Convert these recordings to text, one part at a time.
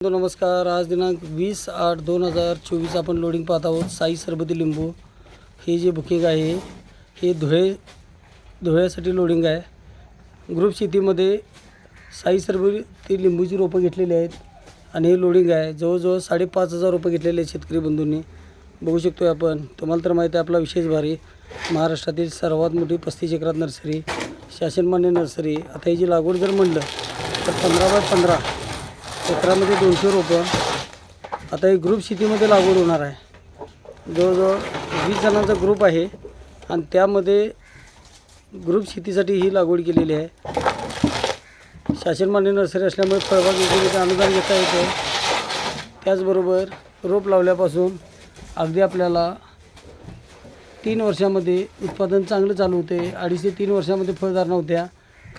नमस्कार. आज दिनांक वीस आठ दोन हजार चोवीस आपण लोडिंग पाहत आहोत. साई सरबती लिंबू. हे जे बुकिंग आहे हे धुळे धुळ्यासाठी लोडिंग आहे. ग्रुप शेतीमध्ये साई सरबती लिंबूची रोपं घेतलेली आहेत आणि हे लोडिंग आहे. जवळजवळ साडेपाच हजार रुपये घेतलेले आहेत शेतकरी बंधूंनी. बघू शकतो आहे आपण. तुम्हाला तर माहिती आहे आपला विशेष भारी महाराष्ट्रातील सर्वात मोठी पस्तीस एकरात नर्सरी शासनमान्य नर्सरी. आता ही जी लागवड जर म्हणलं तर पंधरा बाय पंधरा क्षेत्रामध्ये दोनशे रोपं. आता हे ग्रुप शेतीमध्ये लागवड होणार आहे. जवळजवळ वीस जणांचा ग्रुप आहे. आणि त्यामध्ये ग्रुप शेतीसाठी ही लागवड केलेली आहे. शासनमान्य नर्सरी असल्यामुळे फळबाग योजनेचं अनुदान घेता येतं. त्याचबरोबर रोप लावल्यापासून अगदी आपल्याला तीन वर्षामध्ये उत्पादन चांगलं चालू होते. अडीच ते तीन वर्षामध्ये फळधारणा होत्या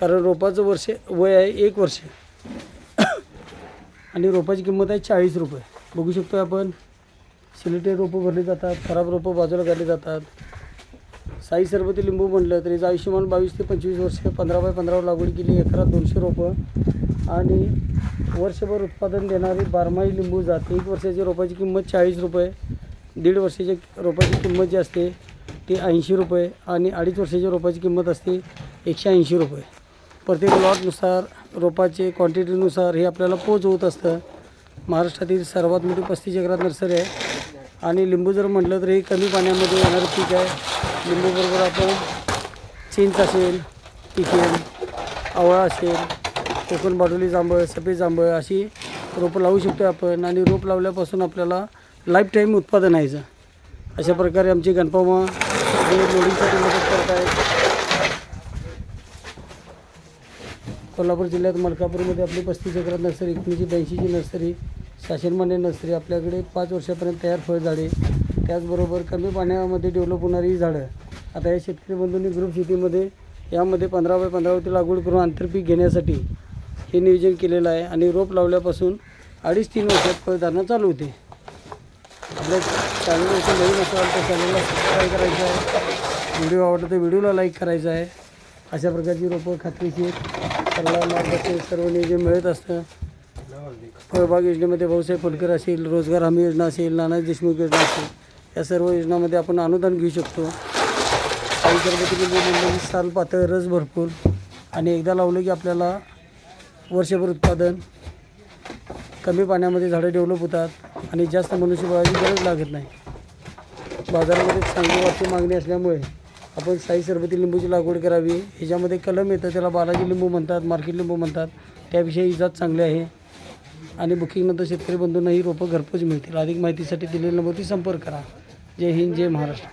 कारण रोपाचं वर्ष वय आहे एक वर्ष. आणि रोपाची किंमत आहे चाळीस रुपये. बघू शकतो आपण. सिलेटेड रोपं भरली जातात खराब रोपं बाजूला काढली जातात. साई सरबती लिंबू म्हटलं तरी आयुष्यमान बावीस ते पंचवीस वर्ष पंधरा बाय पंधरावर लागवड केली एकरात दोनशे रोपं. आणि वर्षभर उत्पादन देणारी बारमाही लिंबू जात. एक वर्षाची रोपाची किंमत चाळीस रुपये दीड वर्षाची रोपाची किंमत जी असते ती ऐंशी रुपये आणि अडीच वर्षाच्या रोपाची किंमत असते एकशे ऐंशी रुपये. प्रत्येक लॉटनुसार रोपाचे क्वांटिटीनुसार हे आपल्याला पोच होत असतं. महाराष्ट्रातील सर्वात मोठी पस्तीस एकरात नर्सरी आहे. आणि लिंबू जर म्हटलं तर हे कमी पाण्यामध्ये येणारं पीक आहे. लिंबूबरोबर आपण चिंच असेल पिकेल आवळा असेल कोकण बाडोली जांभळ सफेद जांभळ अशी रोपं लावू शकतो आपण. आणि रोप लावल्यापासून आपल्याला लाईफ टाईम उत्पादन यायचं अशा प्रकारे आमचे गणपामा हे लोडिंगसाठी मदत करत आहेत. कोल्हापूर जिल्ह्यात मलकापूरमध्ये आपली पस्तीस एकरात नर्सरी एकोणीसशे ब्याऐंशीची नर्सरी शासनमान्य नर्सरी आपल्याकडे पाच वर्षापर्यंत तयार फळझाडे त्याचबरोबर कमी पाण्यामध्ये डेव्हलप होणारी झाडं. आता या शेतकरी बंधूंनी ग्रुप शेतीमध्ये यामध्ये पंधरा बाय पंधरावरती लागवड करून आंतरपीक घेण्यासाठी हे नियोजन केलेलं आहे आणि रोप लावल्यापासून अडीच तीन वर्षात फळधारणा चालू होते. आपल्या चॅनलवरती नवीन असाल तर चॅनलला सबस्क्राईब करायचं आहे. व्हिडिओ आवडला तर व्हिडिओला लाईक करायचा आहे. अशा प्रकारची रोपं खात्रीशीर सर्व मार्गदर्शन सर्व नियोजन मिळत असतं. फळबाग योजनेमध्ये भाऊसाहेब फुलकर असेल रोजगार हमी योजना असेल नाना देशमुख योजना असेल या सर्व योजनामध्ये आपण अनुदान घेऊ शकतो. काही सरबती साल पातळ रस भरपूर आणि एकदा लावलं की आपल्याला वर्षभर उत्पादन कमी पाण्यामध्ये झाडं डेव्हलप होतात आणि जास्त मनुष्यबळाची गरज लागत नाही. बाजारामध्ये चांगली वाटची मागणी असल्यामुळे आपण साई सरबती लिंबूची लागवड करावी. ह्याच्यामध्ये कलम येतं त्याला बालाजी लिंबू म्हणतात मार्केट लिंबू म्हणतात. त्याविषयी ही जात चांगली आहे. आणि बुकिंगनंतर शेतकरी बंधूंना ही रोपं घरपोच मिळतील. अधिक माहितीसाठी दिलेल्या नंबरवरती संपर्क करा. जय हिंद जय महाराष्ट्र.